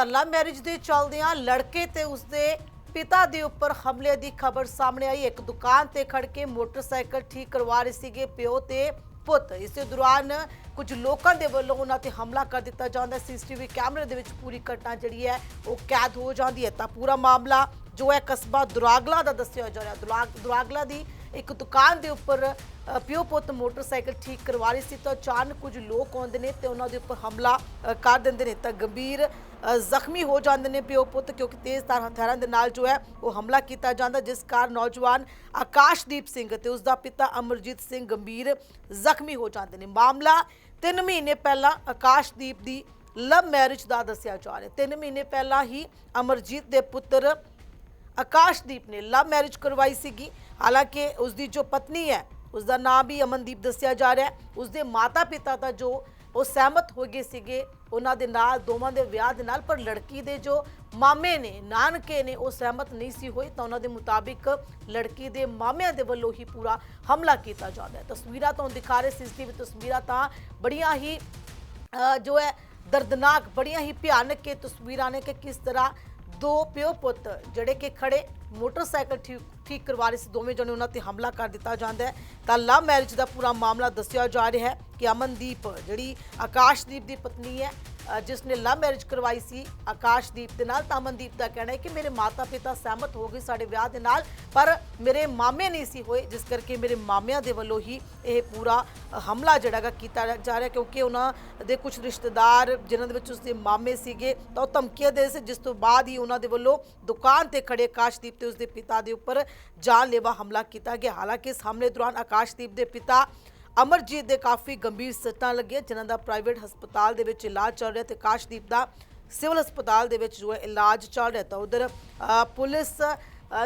ਤਾਂ love marriage ਦੇ ਚੱਲਦਿਆਂ ਲੜਕੇ ਤੇ ਉਸਦੇ ਪਿਤਾ ਦੇ ਉੱਪਰ ਹਮਲੇ ਦੀ ਖਬਰ ਸਾਹਮਣੇ ਆਈ। ਇੱਕ ਦੁਕਾਨ ਤੇ ਖੜ ਕੇ ਮੋਟਰਸਾਈਕਲ ਠੀਕ ਕਰਵਾ ਰਹੇ ਸੀਗੇ ਪਿਓ ਤੇ ਪੁੱਤ। ਇਸੇ ਦੌਰਾਨ ਕੁਝ ਲੋਕਾਂ ਦੇ ਵੱਲੋਂ ਉਹਨਾਂ ਤੇ ਹਮਲਾ ਕਰ ਦਿੱਤਾ ਜਾਂਦਾ ਸੀਸੀਟੀਵੀ ਕੈਮਰੇ ਦੇ ਵਿੱਚ ਪੂਰੀ ਘਟਨਾ ਜਿਹੜੀ ਹੈ, ਉਹ ਕੈਦ ਹੋ ਜਾਂਦੀ ਹੈ। ਤਾਂ ਪੂਰਾ ਮਾਮਲਾ ਜੋ ਹੈ, ਕਸਬਾ ਦੁਰਾਗਲਾ ਦਾ ਦੱਸਿਆ ਜਾ ਰਿਹਾ। ਦੁਰਾਗ- ਦੁਰਾਗਲਾ ਦੀ ਇੱਕ ਦੁਕਾਨ ਦੇ ਉੱਪਰ ਪਿਓ ਪੁੱਤ ਮੋਟਰਸਾਈਕਲ ਠੀਕ ਕਰਵਾ ਰਹੀ ਸੀ ਤਾਂ ਅਚਾਨਕ ਕੁਝ ਲੋਕ ਆਉਂਦੇ ਨੇ ਤੇ ਉਹਨਾਂ ਦੇ ਉੱਪਰ ਹਮਲਾ ਕਰ ਦਿੰਦੇ ਨੇ ਤਾਂ ਗੰਭੀਰ ਜ਼ਖਮੀ ਹੋ ਜਾਂਦੇ ਨੇ ਪਿਓ ਪੁੱਤ ਕਿਉਂਕਿ ਤੇਜ਼ ਤੇਜ਼ਧਾਰ ਹਥਿਆਰਾਂ ਦੇ ਨਾਲ ਜੋ ਹੈ ਉਹ ਹਮਲਾ ਕੀਤਾ ਜਾਂਦਾ, ਜਿਸ ਕਾਰਨ ਨੌਜਵਾਨ ਆਕਾਸ਼ਦੀਪ ਸਿੰਘ ਤੇ ਉਸ ਦਾ ਪਿਤਾ ਅਮਰਜੀਤ ਸਿੰਘ ਗੰਭੀਰ ਜ਼ਖਮੀ ਹੋ ਜਾਂਦੇ ਨੇ। ਮਾਮਲਾ 3 ਮਹੀਨੇ ਪਹਿਲਾਂ ਆਕਾਸ਼ਦੀਪ ਦੀ ਲਵ ਮੈਰਿਜ ਦਾ ਦੱਸਿਆ ਜਾ ਰਿਹਾ। 3 ਮਹੀਨੇ ਪਹਿਲਾਂ ਹੀ ਅਮਰਜੀਤ ਦੇ ਪੁੱਤਰ ਆਕਾਸ਼ਦੀਪ ਨੇ ਲਵ ਮੈਰਿਜ ਕਰਵਾਈ ਸੀਗੀ। ਹਾਲਾਂਕਿ ਉਸ ਦੀ ਜੋ ਪਤਨੀ ਹੈ ਉਸ ਦਾ ਨਾਮ ਵੀ ਅਮਨਦੀਪ ਦੱਸਿਆ ਜਾ ਰਿਹਾ ਹੈ। ਉਸ ਦੇ ਮਾਤਾ ਪਿਤਾ ਤਾਂ ਜੋ ਉਹ ਸਹਿਮਤ ਹੋ ਗਏ ਸੀਗੇ, ਉਹਨਾਂ ਦੇ ਨਾਲ, ਦੋਵਾਂ ਦੇ ਵਿਆਹ ਦੇ ਨਾਲ, ਪਰ ਲੜਕੀ ਦੇ ਜੋ ਮਾਮੇ ਨੇ, ਨਾਨਕੇ ਨੇ, ਉਹ ਸਹਿਮਤ ਨਹੀਂ ਸੀ ਹੋਏ, ਤਾਂ ਉਹਨਾਂ ਦੇ ਮੁਤਾਬਿਕ ਲੜਕੀ ਦੇ ਮਾਮਿਆਂ ਦੇ ਵੱਲੋਂ ਹੀ ਪੂਰਾ ਹਮਲਾ ਕੀਤਾ ਜਾਂਦਾ ਹੈ। ਤਸਵੀਰਾਂ ਤੋਂ ਦਿਖਾ ਰਹੇ ਸੀਸੀਟੀਵੀ ਤਸਵੀਰਾਂ ਤਾਂ ਬੜੀਆਂ ਹੀ ਜੋ ਹੈ, ਦਰਦਨਾਕ, ਬੜੀਆਂ ਹੀ ਭਿਆਨਕ ਇਹ ਤਸਵੀਰਾਂ ਨੇ ਕਿ ਕਿਸ ਤਰ੍ਹਾਂ ਦੋ ਪਿਓ ਪੁੱਤ ਜਿਹੜੇ ਕਿ ਖੜੇ ਮੋਟਰਸਾਈਕਲ ਠੀਕ ਠੀਕ ਕਰਵਾ ਰਹੇ ਸੀ, ਦੋਵੇਂ ਜਣੇ ਉਹਨਾਂ ਤੇ ਹਮਲਾ ਕਰ ਦਿੱਤਾ ਜਾਂਦਾ ਹੈ। ਤਾਂ ਲਵ ਮੈਰਿਜ ਦਾ ਪੂਰਾ ਮਾਮਲਾ ਦੱਸਿਆ ਜਾ ਰਿਹਾ ਹੈ ਕਿ ਅਮਨਦੀਪ, ਜਿਹੜੀ ਆਕਾਸ਼ਦੀਪ ਦੀ ਪਤਨੀ ਹੈ ਜਿਸ ਨੇ ਲਵ ਮੈਰਿਜ ਕਰਵਾਈ ਸੀ ਆਕਾਸ਼ਦੀਪ ਦੇ ਨਾਲ ਤਾਂ ਅਮਨਦੀਪ ਦਾ ਕਹਿਣਾ ਹੈ ਕਿ ਮੇਰੇ ਮਾਤਾ ਪਿਤਾ ਸਹਿਮਤ ਹੋ ਗਏ ਸਾਡੇ ਵਿਆਹ ਦੇ ਨਾਲ ਪਰ ਮੇਰੇ ਮਾਮੇ ਨਹੀਂ ਸੀ ਹੋਏ ਜਿਸ ਕਰਕੇ ਮੇਰੇ ਮਾਮਿਆਂ ਦੇ ਵੱਲੋਂ ਹੀ ਇਹ ਪੂਰਾ ਅ, ਹਮਲਾ ਜਿਹੜਾ ਗਾ ਕੀਤਾ ਜਾ ਰਿਹਾ ਕਿਉਂਕਿ ਉਹਨਾਂ ਦੇ ਕੁਝ ਰਿਸ਼ਤੇਦਾਰ ਜਿਨ੍ਹਾਂ ਦੇ ਵਿੱਚ ਉਸਦੇ ਮਾਮੇ ਸੀਗੇ ਤਾਂ ਉਹ ਧਮਕੀਆਂ ਦੇ ਸੀ ਜਿਸ ਤੋਂ ਬਾਅਦ ਹੀ ਉਹਨਾਂ ਦੇ ਵੱਲੋਂ ਦੁਕਾਨ ਤੇ ਖੜੇ ਆਕਾਸ਼ਦੀਪ ਤੇ ਉਸਦੇ ਪਿਤਾ ਦੇ ਉੱਪਰ ਜਾਨਲੇਵਾ ਹਮਲਾ ਕੀਤਾ ਗਿਆ। ਹਾਲਾਂਕਿ ਇਸ ਹਮਲੇ ਦੌਰਾਨ ਆਕਾਸ਼ਦੀਪ ਦੇ ਪਿਤਾ ਅਮਰਜੀਤ ਦੇ ਕਾਫੀ ਗੰਭੀਰ ਸੱਟਾਂ ਲੱਗੀਆਂ, ਜਿਨ੍ਹਾਂ ਦਾ ਪ੍ਰਾਈਵੇਟ ਹਸਪਤਾਲ ਦੇ ਵਿੱਚ ਇਲਾਜ ਚੱਲ ਰਿਹਾ ਤੇ ਆਕਾਸ਼ਦੀਪ ਦਾ ਸਿਵਲ ਹਸਪਤਾਲ ਦੇ ਵਿੱਚ ਜੋ ਹੈ ਇਲਾਜ ਚੱਲ ਰਿਹਾ ਤਾਂ ਉਧਰ ਪੁਲਿਸ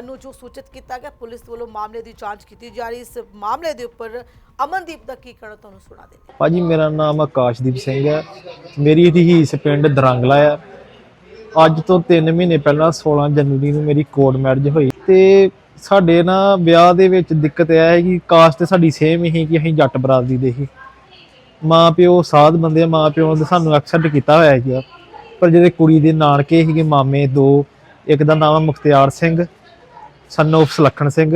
ਨੂੰ ਜੋ ਸੂਚਿਤ ਕੀਤਾ ਗਿਆ, ਪੁਲਿਸ ਵੱਲੋਂ ਮਾਮਲੇ ਦੀ ਜਾਂਚ ਕੀਤੀ ਜਾ ਰਹੀ ਇਸ ਮਾਮਲੇ ਦੇ ਉੱਪਰ ਅਮਨਦੀਪ ਦਾ ਕੀ ਕਹਿਣਾ ਤੁਹਾਨੂੰ ਸੁਣਾ ਦੇ ਭਾਜੀ, ਮੇਰਾ ਨਾਮ ਆਕਾਸ਼ਦੀਪ ਸਿੰਘ ਹੈ। ਮੇਰੀ ਰਹੀਸ ਪਿੰਡ ਦਰੰਗਲਾ ਆ ਅੱਜ ਤੋਂ 3 ਮਹੀਨੇ ਪਹਿਲਾਂ 16 ਜਨਵਰੀ ਨੂੰ ਮੇਰੀ ਕੋਰਟ ਮੈਰਿਜ ਹੋਈ ਤੇ ਸਾਡੇ ਨਾ ਵਿਆਹ ਦੇ ਵਿੱਚ ਦਿੱਕਤ ਇਹ ਹੈ ਕਿ ਕਾਸਟ ਸਾਡੀ ਸੇਮ ਹੀ ਕਿ ਅਸੀਂ ਜੱਟ ਬਰਾਦਰੀ ਦੇ ਹੀ ਮਾਂ ਪਿਓ ਸਾਧ ਬੰਦੇ ਆ, ਮਾਂ ਪਿਓ ਨੇ ਸਾਨੂੰ ਐਕਸੈਪਟ ਕੀਤਾ ਹੋਇਆ ਹੈ ਪਰ ਜਿਹੜੇ ਕੁੜੀ ਦੇ ਨਾਨਕੇ ਸੀਗੇ ਮਾਮੇ ਦੋ ਇੱਕ ਦਾ ਨਾਮ ਹੈ ਮੁਖਤਿਆਰ ਸਿੰਘ ਸਨ of ਸੁਲੱਖਣ ਸਿੰਘ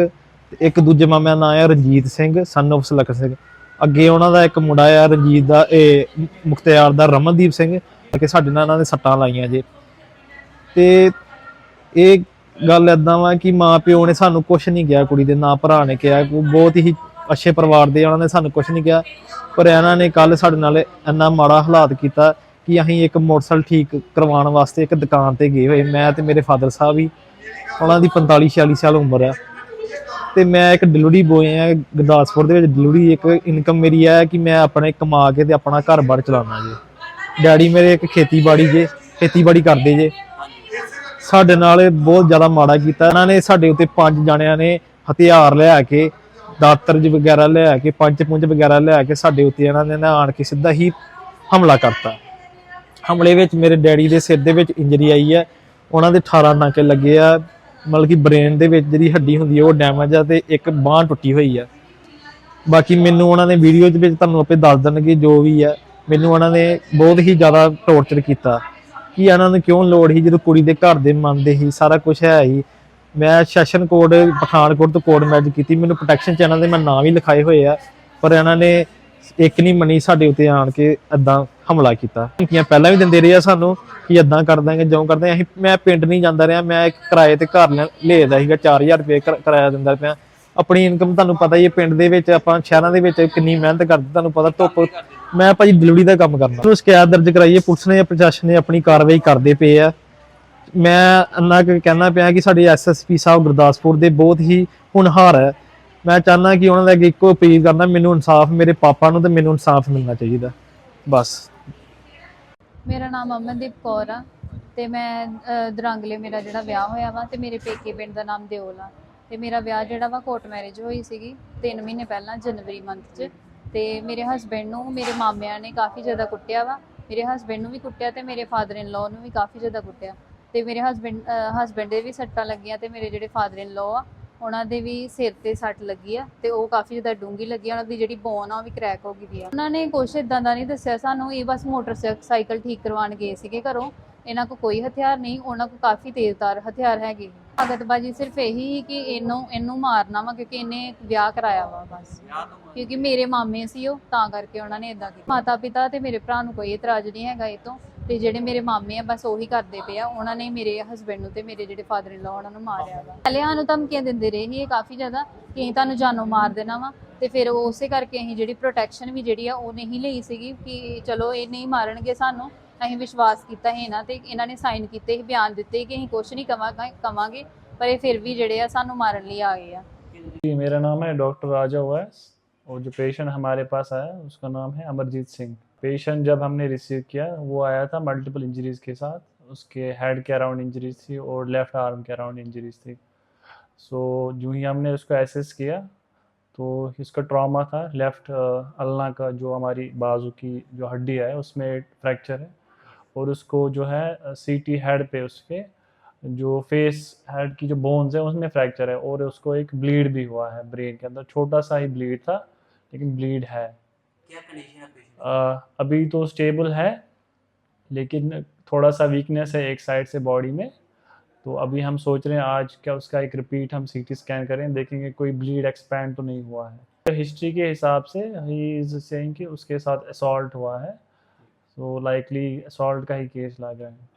ਤੇ ਇੱਕ ਦੂਜੇ ਮਾਮੇ ਦਾ ਨਾਮ ਹੈ ਰਣਜੀਤ ਸਿੰਘ ਸਨ of ਸੁਲੱਖਣ ਸਿੰਘ। ਅੱਗੇ ਉਹਨਾਂ ਦਾ ਇੱਕ ਮੁੰਡਾ ਆ ਰਣਜੀਤ ਦਾ ਇਹ ਮੁਖਤਿਆਰ ਦਾ ਰਮਨਦੀਪ ਸਿੰਘ ਕਿ ਸਾਡੇ ਨਾਲ ਇਹਨਾਂ ਨੇ ਸੱਟਾਂ ਲਾਈਆਂ ਜੇ। ਤੇ ਇਹ ਗੱਲ ਏਦਾਂ ਵਾ ਕਿ ਮਾਂ ਪਿਓ ਨੇ ਸਾਨੂੰ ਕੁਝ ਨਹੀਂ ਕਿਹਾ, ਕੁੜੀ ਦੇ ਨਾ ਭਰਾ ਨੇ ਕਿਹਾ ਬਹੁਤ ਹੀ ਅੱਛੇ ਪਰਿਵਾਰ ਦੇ ਉਹਨਾਂ ਨੇ ਸਾਨੂੰ ਕੁਝ ਨਹੀਂ ਕਿਹਾ। ਪਰ ਇਹਨਾਂ ਨੇ ਕੱਲ ਸਾਡੇ ਨਾਲ ਇੰਨਾ ਮਾੜਾ ਹਾਲਾਤ ਕੀਤਾ ਕਿ ਅਸੀਂ ਇੱਕ ਮੋਟਰਸਾਈਕਲ ਠੀਕ ਕਰਵਾਉਣ ਵਾਸਤੇ ਇੱਕ ਦੁਕਾਨ ਤੇ ਗਏ ਹੋਏ। ਮੈਂ ਤੇ ਮੇਰੇ ਫਾਦਰ ਸਾਹਿਬ ਵੀ, ਉਹਨਾਂ ਦੀ 45 46 ਸਾਲ ਉਮਰ ਹੈ ਤੇ ਮੈਂ ਇੱਕ ਡਿਲੀਵਰੀ ਬੋਏ ਆ, ਗੁਰਦਾਸਪੁਰ ਦੇ ਵਿੱਚ ਡਿਲੀਵਰੀ ਇੱਕ ਇਨਕਮ ਮੇਰੀ ਹੈ ਕਿ ਮੈਂ ਆਪਣੇ ਕਮਾ ਕੇ ਤੇ ਆਪਣਾ ਘਰ-ਬਾਰ ਚਲਾਉਣਾ ਜੀ। ਡੈਡੀ ਮੇਰੇ ਇੱਕ ਖੇਤੀਬਾੜੀ ਜੇ, ਖੇਤੀਬਾੜੀ ਕਰਦੇ ਜੇ। ਸਾਡੇ ਨਾਲ ਇਹ ਬਹੁਤ ਜ਼ਿਆਦਾ ਮਾੜਾ ਕੀਤਾ। ਇਹਨਾਂ ਨੇ ਸਾਡੇ ਉੱਤੇ ਪੰਜ ਜਣਿਆਂ ਨੇ ਹਥਿਆਰ ਲਿਆ ਕੇ ਦਾਤਰ ਜੀ ਵਗੈਰਾ ਲਿਆ ਕੇ ਪੰਜ ਪੁੰਜ ਵਗੈਰਾ ਲਿਆ ਕੇ ਸਾਡੇ ਉੱਤੇ ਇਹਨਾਂ ਨੇ ਨਾ ਆਣ ਕੇ ਸਿੱਧਾ ਹੀ ਹਮਲਾ ਕਰਤਾ। ਹਮਲੇ ਵਿੱਚ ਮੇਰੇ ਡੈਡੀ ਦੇ ਸਿਰ ਦੇ ਵਿੱਚ ਇੰਜਰੀ ਆਈ ਹੈ। ਉਹਨਾਂ ਦੇ 18 ਨਾਕੇ ਲੱਗੇ ਆ। ਮਤਲਬ ਕਿ ਬ੍ਰੇਨ ਦੇ ਵਿੱਚ ਜਿਹੜੀ ਹੱਡੀ ਹੁੰਦੀ ਹੈ ਉਹ ਡੈਮੇਜ ਆ ਤੇ ਇੱਕ ਬਾਂਹ ਟੁੱਟੀ ਹੋਈ ਆ। ਬਾਕੀ ਮੈਨੂੰ ਉਹਨਾਂ ਨੇ ਵੀਡੀਓ ਦੇ ਵਿੱਚ ਤੁਹਾਨੂੰ ਆਪੇ ਦੱਸ ਦੇਣਗੇ ਜੋ ਵੀ ਆ। ਮੈਨੂੰ ਉਹਨਾਂ ਨੇ ਬਹੁਤ ਹੀ ਜ਼ਿਆਦਾ ਟੌਰਚਰ ਕੀਤਾ। ਕਿ ਇਹਨਾਂ ਨੂੰ ਕਿਉਂ ਲੋੜ ਸੀ ਜਦੋਂ ਕੁੜੀ ਦੇ ਘਰ ਦੇ ਮੰਨਦੇ ਸੀ? ਸਾਰਾ ਕੁਝ ਹੈ ਹੀ। ਮੈਂ ਸੈਸ਼ਨ ਕੋਡ, ਪਠਾਨਕੋਟ ਤੋਂ ਕੋਡ ਮੈਚ ਕੀਤੀ। ਮੈਨੂੰ ਪ੍ਰੋਟੈਕਸ਼ਨ ਚੈਨਲ ਦੇ ਮੈਂ ਨਾਂ ਵੀ ਲਿਖਾਏ ਹੋਏ ਆ, ਪਰ ਇਹਨਾਂ ਨੇ ਇੱਕ ਨਹੀਂ ਮੰਨੀ ਸਾਡੇ ਉੱਤੇ ਆਣ ਕੇ ਏਦਾਂ ਹਮਲਾ ਕੀਤਾ। ਧਮਕੀਆਂ ਪਹਿਲਾਂ ਵੀ ਦਿੰਦੇ ਰਹੇ ਆ ਸਾਨੂੰ ਕਿ ਏਦਾਂ ਕਰ ਦਾਂਗੇ ਜਿਉਂ ਕਰਦੇ ਅਸੀਂ, ਮੈਂ ਪਿੰਡ ਨਹੀਂ ਜਾਂਦਾ ਰਿਹਾ। ਮੈਂ ਇੱਕ ਕਿਰਾਏ ਤੇ ਘਰ ਲੈ- ਲਿਆਦਾ ਸੀਗਾ 4000 ਰੁਪਏ ਕਿਰਾਇਆ ਦਿੰਦਾ ਪਿਆ। ਆਪਣੀ ਇਨਕਮ ਤੁਹਾਨੂੰ ਪਤਾ ਹੀ ਹੈ, ਪਿੰਡ ਦੇ ਵਿੱਚ, ਆਪਾਂ ਸ਼ਹਿਰਾਂ ਦੇ ਵਿੱਚ ਕਿੰਨੀ ਮਿਹਨਤ ਕਰਦੇ। ਤੁਹਾਨੂੰ ਪਤਾ ਧੁੱਪ ਮੈਂ ਭਾਜੀ ਡਿਲੀਵਰੀ ਦਾ ਕੰਮ ਕਰਦਾ। ਨੂੰ ਸ਼ਿਕਾਇਤ ਦਰਜ ਕਰਾਈ ਪੁਲਿਸ ਨੇ ਪ੍ਰਸ਼ਾਸਨ ਨੇ ਆਪਣੀ ਕਾਰਵਾਈ ਕਰਦੇ ਪਏ ਆ। ਮੈਂ ਅੰਨਾ ਕਹਿਣਾ ਪਿਆ ਕਿ ਸਾਡੇ ਐਸਐਸਪੀ ਸਾਹਿਬ ਗੁਰਦਾਸਪੁਰ ਦੇ ਬਹੁਤ ਹੀ ਹੁਨਹਾਰ ਹੈ ਮੈਂ ਚਾਹੁੰਦਾ ਕਿ ਉਹਨਾਂ ਦਾ ਇੱਕੋ ਅਪੀਲ ਕਰਨਾ ਮੈਨੂੰ ਇਨਸਾਫ ਮੇਰੇ ਪਾਪਾ ਨੂੰ ਤੇ ਮੈਨੂੰ ਇਨਸਾਫ ਮਿਲਣਾ ਚਾਹੀਦਾ। ਬਸ। ਮੇਰਾ ਨਾਮ ਅਮਨਦੀਪ ਕੌਰ ਆ ਤੇ ਮੈਂ ਅ, ਦਰਾਂਗਲੇ ਮੇਰਾ ਜਿਹੜਾ ਵਿਆਹ ਹੋਇਆ ਵਾ ਤੇ ਮੇਰੇ ਪੇਕੇ ਪਿੰਡ ਦਾ ਨਾਮ ਦਿਓਲ ਆ। ਤੇ ਮੇਰਾ ਵਿਆਹ ਜਿਹੜਾ ਵਾ ਕੋਰਟ ਮੈਰਿਜ ਹੋਈ ਸੀਗੀ 3 ਮਹੀਨੇ ਪਹਿਲਾਂ ਜਨਵਰੀ ਮੰਥ 'ਚ। ਤੇ ਮੇਰੇ ਹਸਬੰਡ ਨੂੰ ਮੇਰੇ ਮਾਮਿਆਂ ਨੇ ਕਾਫੀ ਜ਼ਿਆਦਾ ਕੁੱਟਿਆ ਵਾ। ਮੇਰੇ ਹਸਬੰਡ ਨੂੰ ਵੀ ਕੁੱਟਿਆ ਤੇ ਮੇਰੇ ਫਾਦਰ ਇਨ ਲਾਅ ਨੂੰ ਵੀ ਕਾਫੀ ਜ਼ਿਆਦਾ ਕੁੱਟਿਆ। ਤੇ ਮੇਰੇ ਹਸਬੰਡ ਹਸਬੰਡ ਦੇ ਵੀ ਸੱਟਾਂ ਲੱਗੀਆਂ ਤੇ ਮੇਰੇ ਜਿਹੜੇ ਫਾਦਰ ਇਨ ਲਾਅ ਆ, ਉਹਨਾਂ ਦੇ ਵੀ ਸਿਰ ਤੇ ਸੱਟ ਲੱਗੀ ਆ ਤੇ ਉਹ ਕਾਫੀ ਜ਼ਿਆਦਾ ਡੂੰਗੀ ਲੱਗੀ ਉਹਨਾਂ ਦੀ ਜਿਹੜੀ ਬੋਨ ਆ, ਉਹ ਵੀ ਕ੍ਰੈਕ ਹੋ ਗਈ ਆ। ਉਹਨਾਂ ਨੇ ਕੁਛ ਇਦਾਂ ਦਾ ਨਹੀਂ ਦੱਸਿਆ ਸਾਨੂੰ, ਇਹ ਬਸ ਮੋਟਰਸਾਈਕਲ ਠੀਕ ਕਰਵਾਉਣ ਗਏ ਸੀਗੇ ਘਰੋਂ। ਇਹਨਾਂ ਕੋਲ ਕੋਈ ਹਥਿਆਰ ਨਹੀਂ, ਉਹਨਾਂ ਕੋਲ ਕਾਫੀ ਤੇਜ਼ਧਾਰ ਹਥਿਆਰ ਹੈਗੇ। ਤਾਕਤਬਾਜੀ ਸਿਰਫ ਇਹੀ ਕਿ ਇਹਨੂੰ ਇਹਨੂੰ ਮਾਰਨਾ ਵਾ ਕਿਉਂਕਿ ਇਹਨੇ ਵਿਆਹ ਕਰਾਇਆ ਵਾ ਬਸ। ਕਿਉਂਕਿ ਮੇਰੇ ਮਾਮੇ ਸੀ ਉਹ ਤਾਂ ਕਰਕੇ ਉਹਨਾਂ ਨੇ ਇਦਾਂ ਕੀਤਾ। ਮਾਤਾ ਪਿਤਾ ਤੇ ਮੇਰੇ ਭਰਾ ਨੂੰ ਕੋਈ ਇਤਰਾਜ਼ ਨਹੀਂ ਹੈਗਾ ਇਹ ਤੋਂ। ਤੇ ਜਿਹੜੇ ਮੇਰੇ ਮਾਮੇ ਆ ਬਸ ਉਹੀ ਕਰਦੇ ਪਏ ਆ। ਉਹਨਾਂ ਨੇ ਮੇਰੇ ਹਸਬੰਡ ਨੂੰ ਤੇ ਮੇਰੇ ਜਿਹੜੇ ਫਾਦਰ ਇਨ ਲਾ ਉਹਨਾਂ ਨੂੰ ਮਾਰਿਆ ਵਾ। ਪਹਿਲੇ ਸਾਨੂੰ ਧਮਕੀਆਂ ਦਿੰਦੇ ਰਹੇ ਸੀ ਇਹ ਕਾਫੀ ਜ਼ਿਆਦਾ ਕਿ ਅਸੀਂ ਤੁਹਾਨੂੰ ਜਾਨੋਂ ਮਾਰ ਦੇਣਾ ਵਾ। ਤੇ ਫਿਰ ਉਸੇ ਕਰਕੇ ਅਸੀਂ ਜਿਹੜੀ ਪ੍ਰੋਟੈਕਸ਼ਨ ਵੀ ਜਿਹੜੀ ਆ ਉਹ ਨਹੀਂ ਲਈ ਸੀਗੀ ਕਿ ਚਲੋ ਇਹ ਨਹੀਂ ਮਾਰਨਗੇ ਸਾਨੂੰ। ਅਸੀਂ ਵਿਸ਼ਵਾਸ ਕੀਤਾ ਸੀ ਇਹਨਾਂ ਤੇ ਇਹਨਾਂ ਨੇ ਸਾਈਨ ਕੀਤੇ ਸੀ ਬਿਆਨ ਦਿੱਤੇ ਸੀ ਕਿ ਅਸੀਂ ਕੁਝ ਨਹੀਂ ਕਵਾਂਗੇ ਕਵਾਂਗੇ ਪਰ ਇਹ ਫਿਰ ਵੀ ਜਿਹੜੇ ਆ ਸਾਨੂੰ ਮਾਰਨ ਲਈ ਆ ਗਏ ਆ जी मेरा नाम है डॉक्टर राजा उवैस और जो पेशेंट हमारे पास आया उसका नाम है अमरजीत सिंह पेशेंट जब हमने रिसीव किया वो आया था मल्टीपल इंजरीज के साथ उसके हेड के अराउंड इंजरीज थी और लेफ्ट आर्म के अराउंड इंजरीज थी सो जो ही हमने उसको एसेस किया तो इसका ट्रॉमा था लेफ्ट अल्ना का जो हमारी बाजू की जो हड्डी है उसमें फ्रैक्चर है और उसको जो है सी टी हेड पे उसके जो फेस हेड की जो बोन्स है उसमें फ्रैक्चर है और उसको एक ब्लीड भी हुआ है ब्रेन के अंदर। छोटा सा ही ब्लीड था लेकिन ब्लीड है। क्या कंडीशन है अभी तो स्टेबल है लेकिन थोड़ा सा वीकनेस है एक साइड से बॉडी में। तो अभी हम सोच रहे हैं आज क्या उसका एक रिपीट हम सीटी स्कैन करें देखेंगे कोई ब्लीड एक्सपैंड तो नहीं हुआ है। हिस्ट्री के हिसाब से ही इज़ सेइंग कि उसके साथ असॉल्ट हुआ है। तो लाइकली असॉल्ट का ही केस लगा है